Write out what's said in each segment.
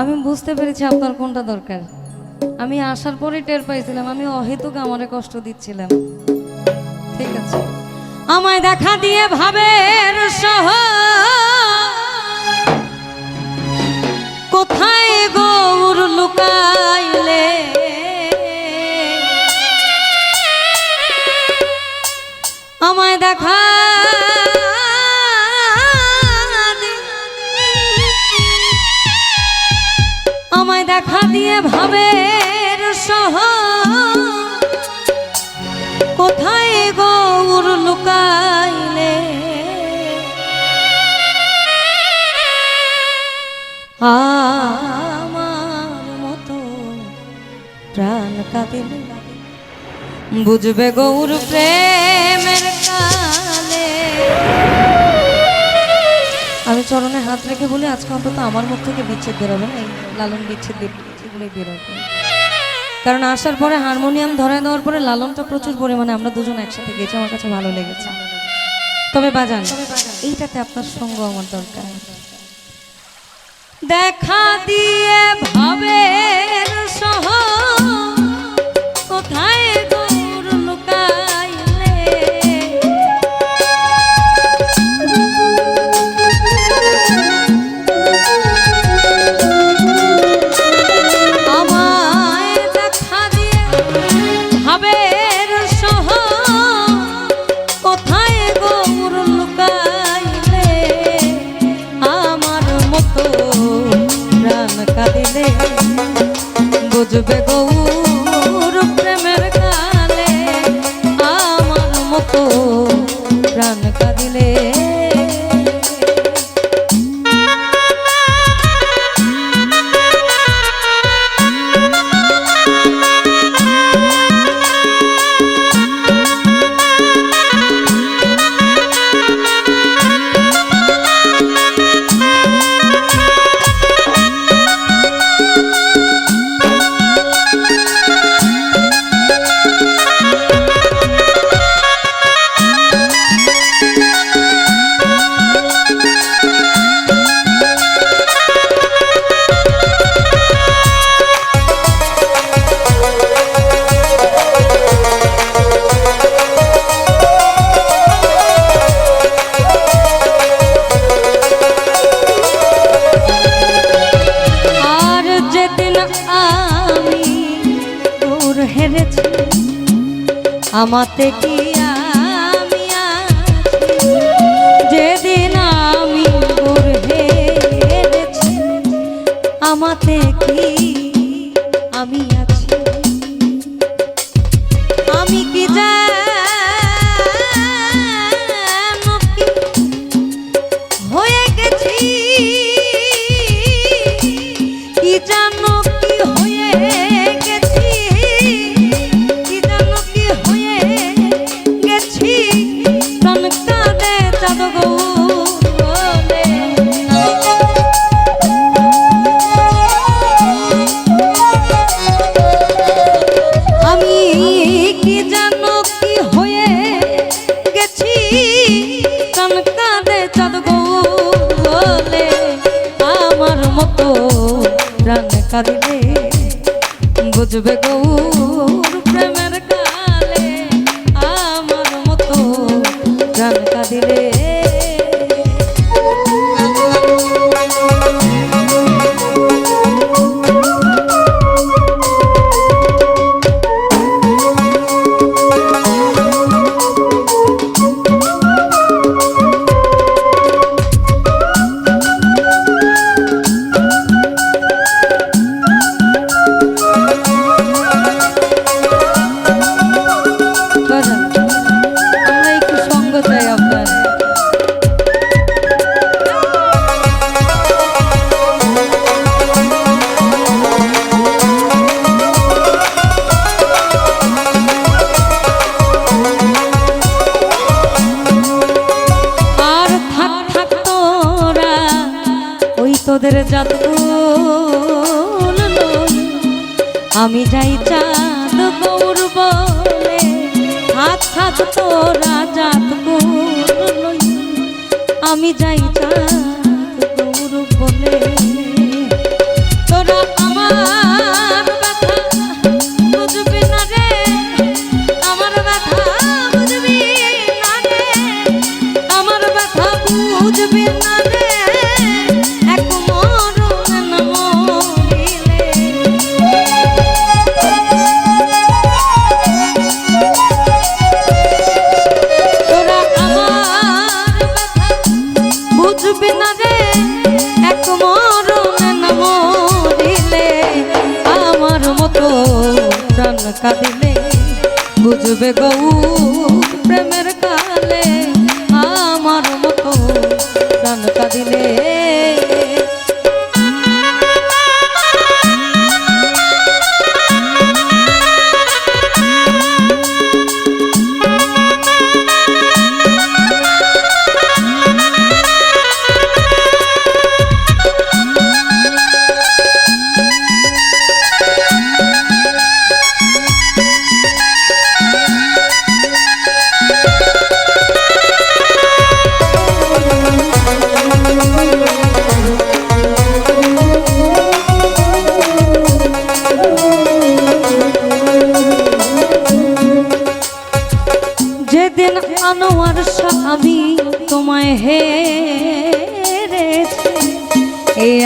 আমি বুঝতে পেরেছি আপনার কোনটা দরকার। আমি আসার পরে টের পাইছিলাম, আমি অহেতুক আমারে কষ্ট দিচ্ছিলাম। ঠিক আছে। আমায় দেখা দিয়ে ভাবের সহ। কোথায় গৌর লুকাইলে? আমায় দেখা দিয়ে ভাবের সহ। কোথায় গৌর লুকাইলে? আমার মতো প্রাণ কাঁদিলে বুঝবে গৌর প্রেমের কালে চরণে হাত রেখে বলি, আজকে অন্তত আমার মুখ থেকে বিচ্ছেদ বেরোবে না, এই লালন বিচ্ছেদ এগুলোই বেরোবে। কারণ আসার পরে হারমোনিয়াম ধরায় দেওয়ার পরে লালনটা প্রচুর পরিমাণে আমরা দুজন একসাথে গেছি আমার কাছে ভালো লেগেছে। তবে বাজান, এইটাতে আপনার সঙ্গ আমার দরকার। দেখা দিয়ে ভাবের সহ বুঝবে গৌর যেদিন আমি দূর হেরেছি। আমাতে কি কাঁদিলে বুঝবে গৌর। তোদের যত আমি যাই চাঁদ গৌর বলে হাত হাত তোরা জাত আমি যাই চাঁদ প্রাণ কাঁদিলে বুঝবে গৌ প্রেমের কালে আমার মতো প্রাণ কাঁদিলে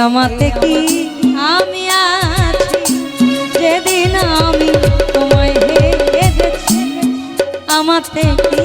আমাতে কি আমি আছি? যেদিন আমি তোমায় হেরেছি আমাতে কি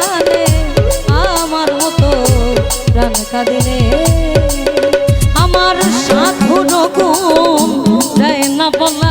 প্রাণ দিলে আমার সাধু রকম দেয় না বলা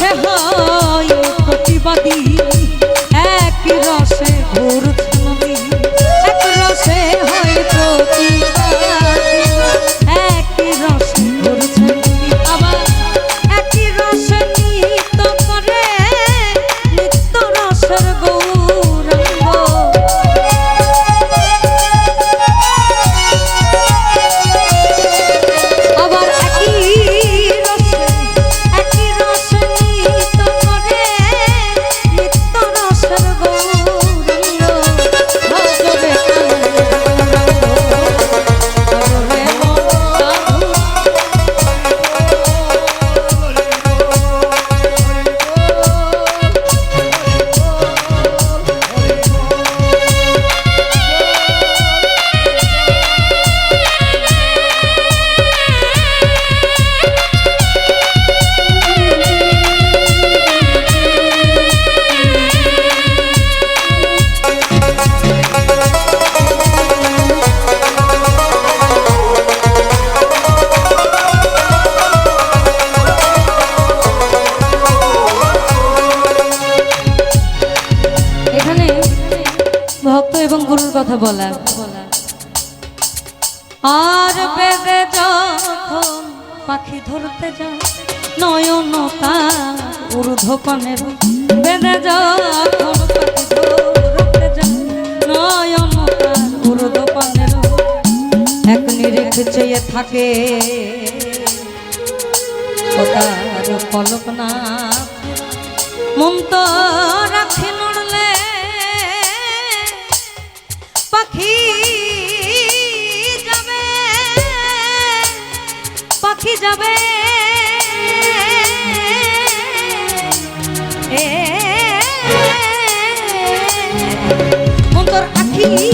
হয় সোপানের বেঁধে যখন নয়ন তার উর্দ পানের এক নিরিখ চেয়ে থাকে। তার পলক না মন তো রাখি নড়লে পাখি যাবে পাখি যাবে। की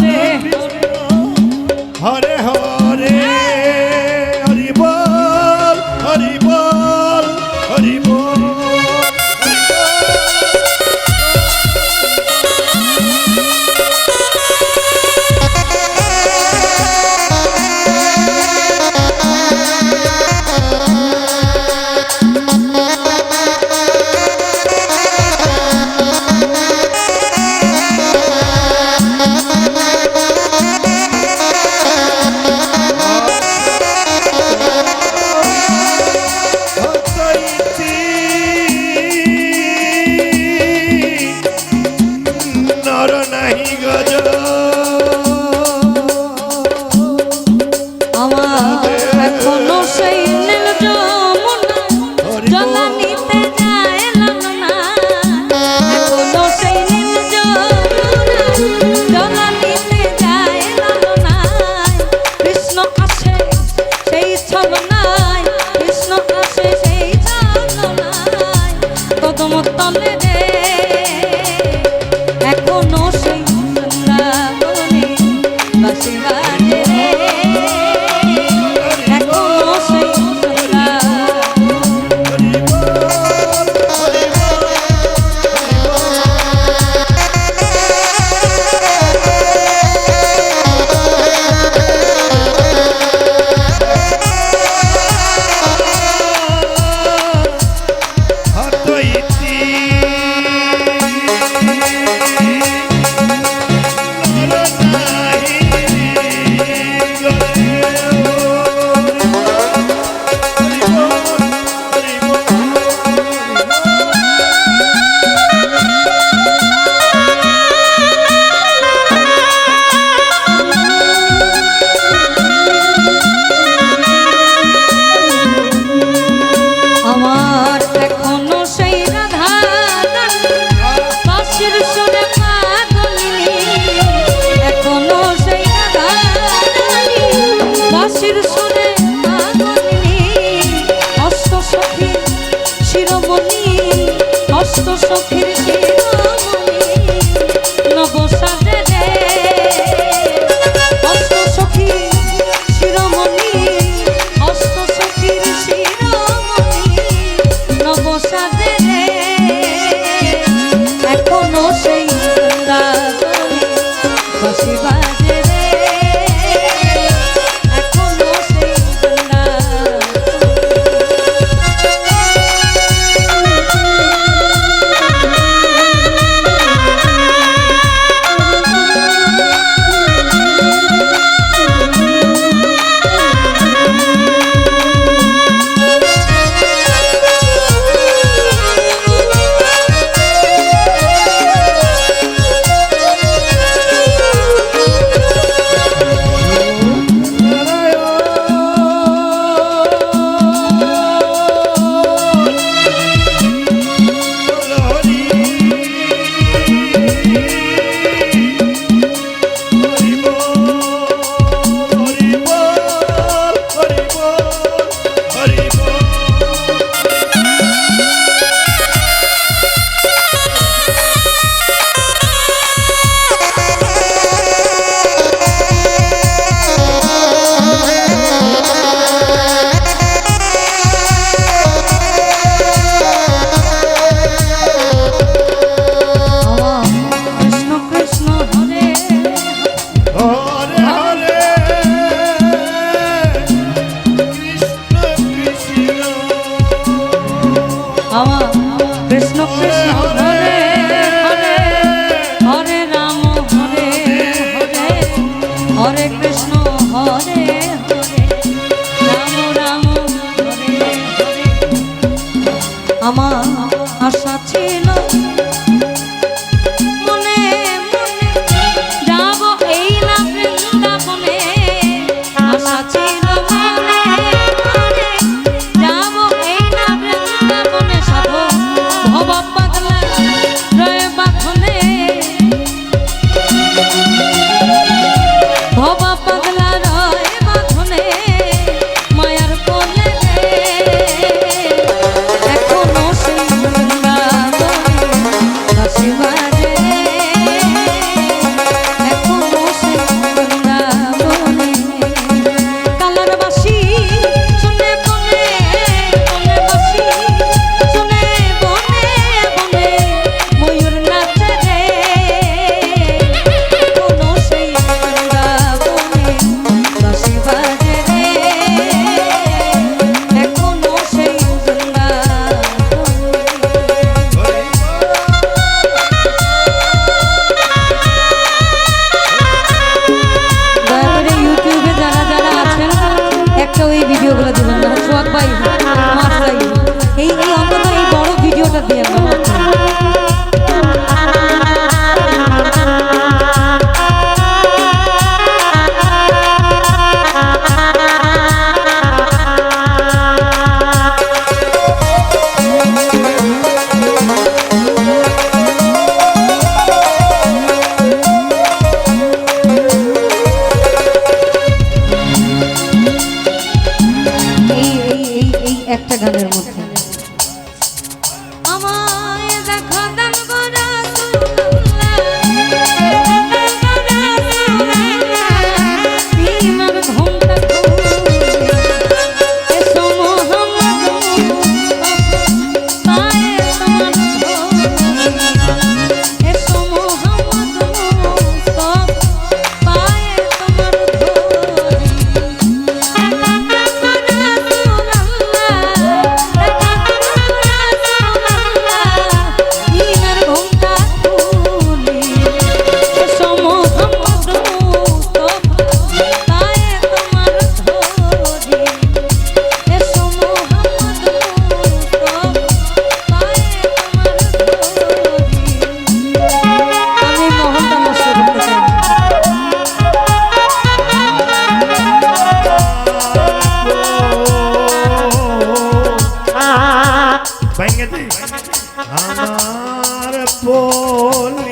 去了。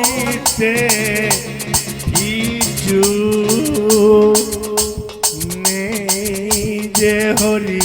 বলিতে কিছু নেই যে হরি